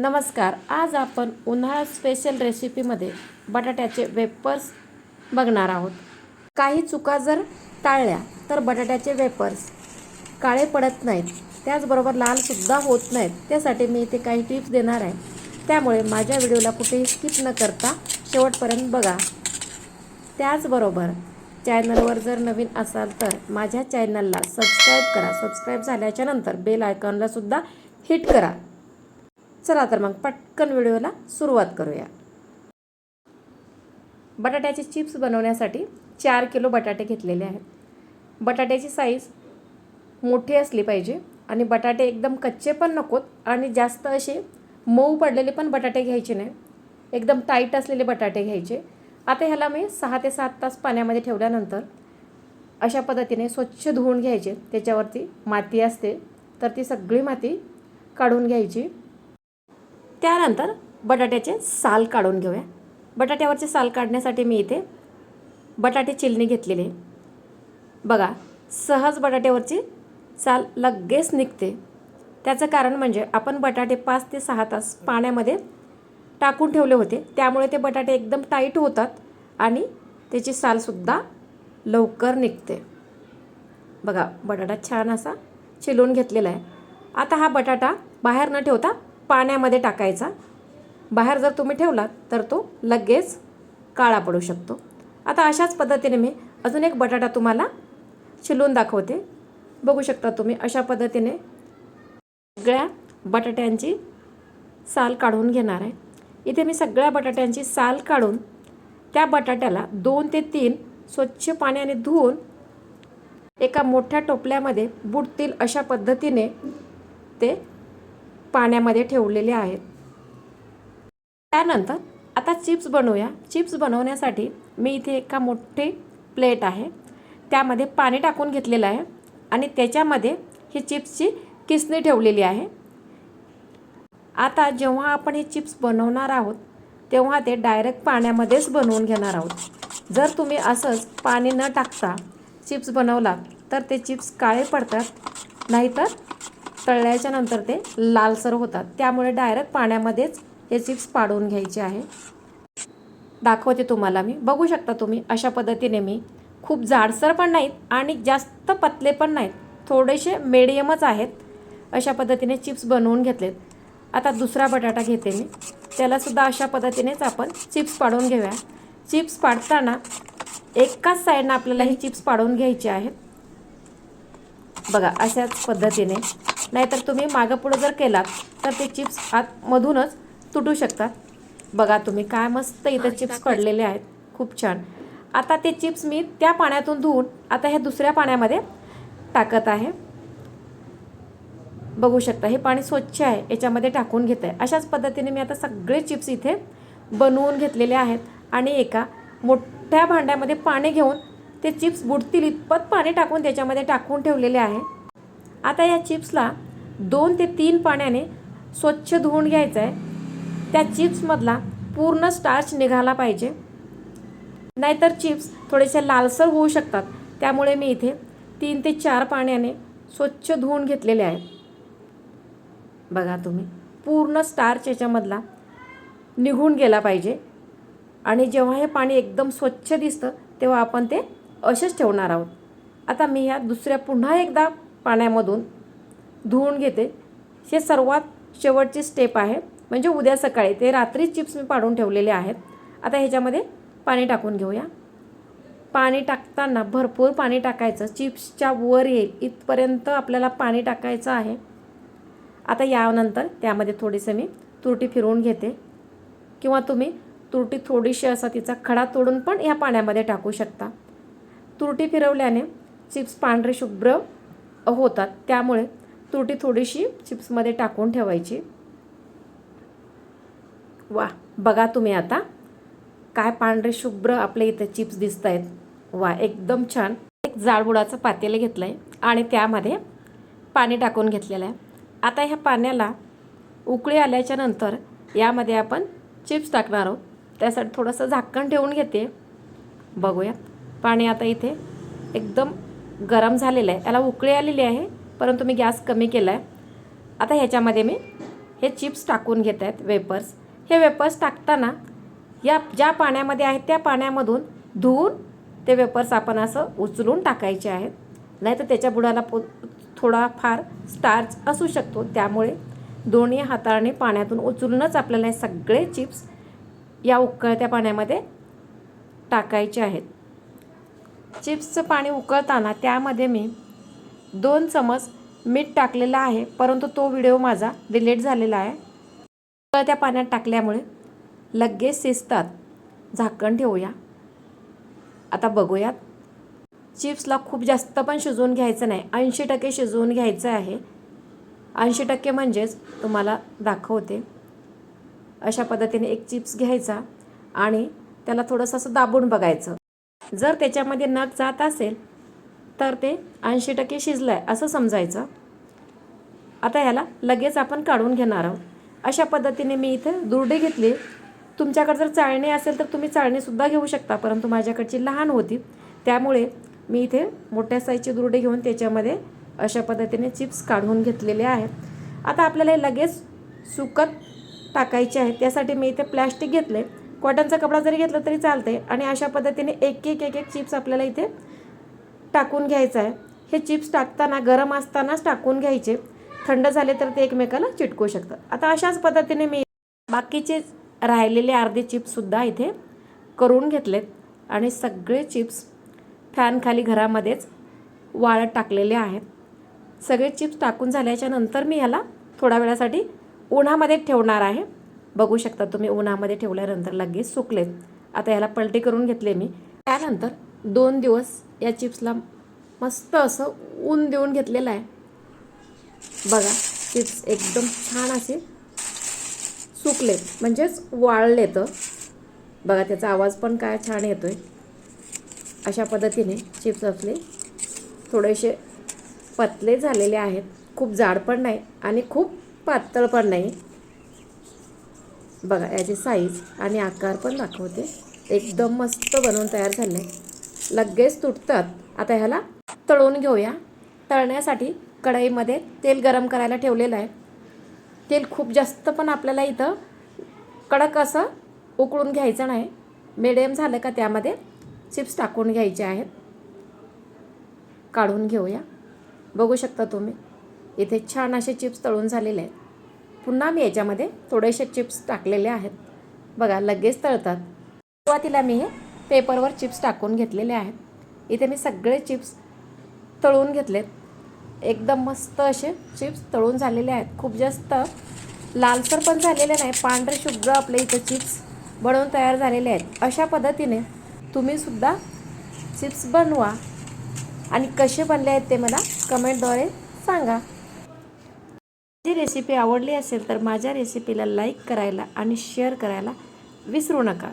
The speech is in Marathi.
नमस्कार आज आपण उन्हाळा स्पेशल रेसिपीमध्ये बटाट्याचे वेपर्स बघणार आहोत. काही चुका जर टाळल्या तर बटाट्याचे वेपर्स काळे पडत नाहीत. त्याचबरोबर लालसुद्धा होत नाहीत. त्यासाठी मी इथे काही टिप्स देणार आहे. त्यामुळे माझ्या व्हिडिओला कुठेही स्किप न करता शेवटपर्यंत बघा. त्याचबरोबर चॅनलवर जर नवीन असाल तर माझ्या चॅनलला सबस्क्राईब करा. सबस्क्राईब झाल्याच्यानंतर बेल आयकॉनलासुद्धा हिट करा. चला तर मग पटकन व्हिडिओला सुरुवात करूया. बटाट्याचे चिप्स बनवण्यासाठी चार किलो बटाटे घेतलेले आहेत. बटाट्याची साईज मोठी असली पाहिजे आणि बटाटे एकदम कच्चे पण नकोत आणि जास्त असे मऊ पडलेले पण बटाटे घ्यायचे नाही. एकदम टाईट असलेले बटाटे घ्यायचे. आता ह्याला मी सहा ते सात तास पाण्यामध्ये ठेवल्यानंतर अशा पद्धतीने स्वच्छ धुवून घ्यायचे. त्याच्यावरती माती असते तर ती सगळी माती काढून घ्यायची. त्यानंतर बटाट्याचे साल काढून घेऊया. बटाट्यावरचे साल काढण्यासाठी मी इथे बटाटे चिलणी घेतलेले बघा सहज बटाट्यावरची साल लगेच निघते. त्याचं कारण म्हणजे आपण बटाटे पाच ते सहा तास पाण्यामध्ये टाकून ठेवले होते. त्यामुळे ते बटाटे एकदम टाईट होतात आणि त्याची सालसुद्धा लवकर निघते. बघा बटाटा छान असा चिलून घेतलेला आहे. आता हा बटाटा बाहेर न ठेवता पाण्यामध्ये टाकायचा. बाहेर जर तुम्ही ठेवलात तर तो लगेच काळा पडू शकतो. आता अशाच पद्धतीने मी अजून एक बटाटा तुम्हाला शिलून दाखवते. बघू शकता तुम्ही अशा पद्धतीने सगळ्या बटाट्यांची साल काढून घेणार आहे. इथे मी सगळ्या बटाट्यांची साल काढून त्या बटाट्याला दोन ते तीन स्वच्छ पाण्याने धुवून एका मोठ्या टोपल्यामध्ये बुडतील अशा पद्धतीने ते पाण्यामध्ये ठेवलेले आहेत. त्यानंतर आता चिप्स बनवूया. चिप्स बनवण्यासाठी मी इथे एका मोठे प्लेट आहे. त्यामध्ये पाणी टाकून घेतलेलं आहे आणि त्याच्यामध्ये ही चिप्सची किसणी ठेवलेली आहे. आता जेव्हा आपण हे चिप्स बनवणार आहोत तेव्हा ते डायरेक्ट पाण्यामध्येच बनवून घेणार आहोत. जर तुम्ही असंच पाणी न टाकता चिप्स बनवलात तर ते चिप्स काळे पडतात. नाहीतर तळल्याच्या नंतर ते लालसर होतात. त्यामुळे डायरेक्ट पाण्यामध्येच हे चिप्स पाडून घ्यायचे आहे. दाखवते तुम्हाला मी. बघू शकता तुम्ही अशा पद्धतीने मी खूप जाडसर पण नाहीत आणि जास्त पतले पण नाहीत. थोडेसे मीडियमच आहेत. अशा पद्धतीने चिप्स बनवून घेतलेत. आता दुसरा बटाटा घेते मी. त्यालासुद्धा अशा पद्धतीनेच आपण चिप्स पाडून घेऊया. चिप्स पाडताना एकाच साईडनं आपल्याला ही चिप्स पाडून घ्यायचे आहेत. बघा अशाच पद्धतीने नाहीतर तुम्ही मागं पुढं जर केलात तर ते चिप्स आतमधूनच तुटू शकतात. बघा तुम्ही काय मस्त इथं चिप्स पडलेले आहेत. खूप छान. आता ते चिप्स मी त्या पाण्यातून धुवून आता ह्या दुसऱ्या पाण्यामध्ये टाकत आहे. बघू शकता हे पाणी स्वच्छ आहे याच्यामध्ये टाकून घेत आहे अशाच पद्धतीने मी आता सगळे चिप्स इथे बनवून घेतलेले आहेत. आणि एका मोठ्या भांड्यामध्ये पाणी घेऊन ते चिप्स बुडतील इतपत पाणी टाकून त्याच्यामध्ये टाकून ठेवलेले आहे. आता या चिप्सला दोन ते तीन पाण्याने स्वच्छ धुवून घ्यायचं आहे त्या चिप्समधला पूर्ण स्टार्च निघाला पाहिजे. नाहीतर चिप्स थोडेसे लालसर होऊ शकतात. त्यामुळे मी इथे तीन ते चार पाण्याने स्वच्छ धुवून घेतलेले आहे. बघा तुम्ही पूर्ण स्टार्च याच्यामधला निघून गेला पाहिजे. आणि जेव्हा हे पाणी एकदम स्वच्छ दिसतं तेव्हा आपण ते असेच ठेवणार आहोत. आता मी ह्या दुसऱ्या पुन्हा एकदा पाण्यामधून धुवून घेते. हे सर्वात शेवटची स्टेप आहे. म्हणजे उद्या सकाळी ते रात्री चिप्स मी पाडून ठेवलेले आहेत. आता ह्याच्यामध्ये पाणी टाकून घेऊया. पाणी टाकताना भरपूर पाणी टाकायचं. चिप्सच्या वर येईल. इथपर्यंत आपल्याला पाणी टाकायचं आहे. आता यानंतर त्यामध्ये थोडीसं मी तुरटी फिरवून घेते. किंवा तुम्ही तुरटी थोडीशी असा तिचा खडा तोडून पण ह्या पाण्यामध्ये टाकू शकता. तुरटी फिरवल्याने चिप्स पांढरे शुभ्र होतात. त्यामुळे तुरटी थोडीशी चिप्समध्ये टाकून ठेवायची. वा बघा तुम्ही आता काय पांढरे शुभ्र आपल्या इथे चिप्स दिसत आहेत वा एकदम छान. एक जाडबुडाचं पातेलं घेतलं आहे आणि त्यामध्ये पाणी टाकून घेतलेलं आहे. आता ह्या पाण्याला उकळी आल्याच्यानंतर यामध्ये आपण चिप्स टाकणार आहोत. त्यासाठी थोडंसं झाकण ठेवून घेते. बघूया. पाणी आता इथे एकदम गरम झालेलं आहे. याला उकळी आलेली आहे परंतु मी गॅस कमी केला आहे आता ह्याच्यामध्ये मी हे चिप्स टाकून घेत आहेत वेपर्स. हे वेपर्स टाकताना या ज्या पाण्यामध्ये आहेत त्या पाण्यामधून धुवून ते वेपर्स आपण असं उचलून टाकायचे आहेत. नाही तर त्याच्या बुडाला पो थोडाफार स्टार्च असू शकतो. त्यामुळे दोन्ही हाताने पाण्यातून उचलूनच आपल्याला हे सगळे चिप्स या उकळत्या पाण्यामध्ये टाकायचे आहेत. चिप्सचं पाणी उकळताना त्यामध्ये मी दोन चमच मीठ टाकलेलं आहे परंतु तो व्हिडिओ माझा डिलीट झालेला आहे. उकळत्या पाण्यात टाकल्यामुळे लगेच शिजतात. झाकण ठेवूया. आता बघूयात. चिप्सला खूप जास्त पण शिजवून घ्यायचं नाही. ऐंशी टक्के शिजवून घ्यायचं आहे. ऐंशी टक्के म्हणजेच तुम्हाला दाखवते. अशा पद्धतीने एक चिप्स घ्यायचा आणि त्याला थोडंसं असं दाबून बघायचं. जर त्याच्यामध्ये नग जात असेल तर ते ऐंशी टक्के शिजलं आहे असं समजायचं. आता ह्याला लगेच आपण काढून घेणार आहोत. अशा पद्धतीने मी इथे दुर्डे घेतले. तुमच्याकडे जर चाळणी असेल तर तुम्ही चाळणीसुद्धा घेऊ शकता परंतु माझ्याकडची लहान होती. त्यामुळे मी इथे मोठ्या साईजचे दुर्डे घेऊन त्याच्यामध्ये अशा पद्धतीने चिप्स काढून घेतलेले आहेत. आता आपल्याला हे लगेच सुकत टाकायचे आहेत. त्यासाठी मी इथे प्लॅस्टिक घेतले. कॉटनचा कपडा जरी घेतला तरी चालते आणि अशा पद्धतीने एक एक एक एक चिप्स आपल्याला इथे टाकून घ्यायचं आहे. हे चिप्स टाकताना गरम असतानाच टाकून घ्यायचे. थंड झाले तर ते एकमेकाला चिटकू शकतात. आता अशाच पद्धतीने मी बाकीचे राहिलेले अर्धे चिप्ससुद्धा इथे करून घेतलेत. आणि सगळे चिप्स फॅनखाली घरामध्येच वाळत टाकलेले आहेत. सगळे चिप्स टाकून झाल्याच्यानंतर मी ह्याला थोड्या वेळासाठी उन्हामध्ये ठेवणार आहे. बघू शकता तुम्ही उन्हामध्ये ठेवल्यानंतर लगेच सुकलेत. आता याला पलटी करून घेतले मी. त्यानंतर दोन दिवस या चिप्सला मस्त असं ऊन देऊन घेतलेलं आहे. बघा चिप्स एकदम छान असे सुकलेत म्हणजेच वाळलेत. बघा त्याचा आवाज पण काय छान येतो आहे अशा पद्धतीने चिप्स आपले थोडेसे पतले झालेले आहेत. खूप जाड पण नाही आणि खूप पातळ पण नाही. बघा याची साईज आणि आकार पण दाखवते. एकदम मस्त बनवून तयार झाले लगेच तुटतात. आता ह्याला तळून घेऊया. तळण्यासाठी कढईमध्ये तेल गरम करायला ठेवलेलं आहे. तेल खूप जास्त पण आपल्याला इथं कडक असं उकळून घ्यायचं नाही. मिडियम झालं का त्यामध्ये चिप्स टाकून घ्यायचे आहेत. काढून घेऊया. बघू शकता तुम्ही. इथे छान असे चिप्स तळून झालेले आहेत. पुन्हा मी याच्यामध्ये थोडेसे चिप्स टाकलेले आहेत. बघा लगेच तळतात. सुरुवातीला मी हे पेपरवर चिप्स टाकून घेतलेले आहेत. इथे मी सगळे चिप्स तळून घेतलेत. एकदम मस्त असे चिप्स तळून झालेले आहेत. खूप जास्त लालसर पण झालेले नाही पांढरे शुभ्र आपले इथं चिप्स बनवून तयार झालेले आहेत. अशा पद्धतीने तुम्हीसुद्धा चिप्स बनवा. आणि कसे बनले आहेत ते मला कमेंटद्वारे सांगा. रेसिपी आवडली असेल तर माझ्या रेसिपीला लाईक करायला आणि शेअर करायला विसरू नका.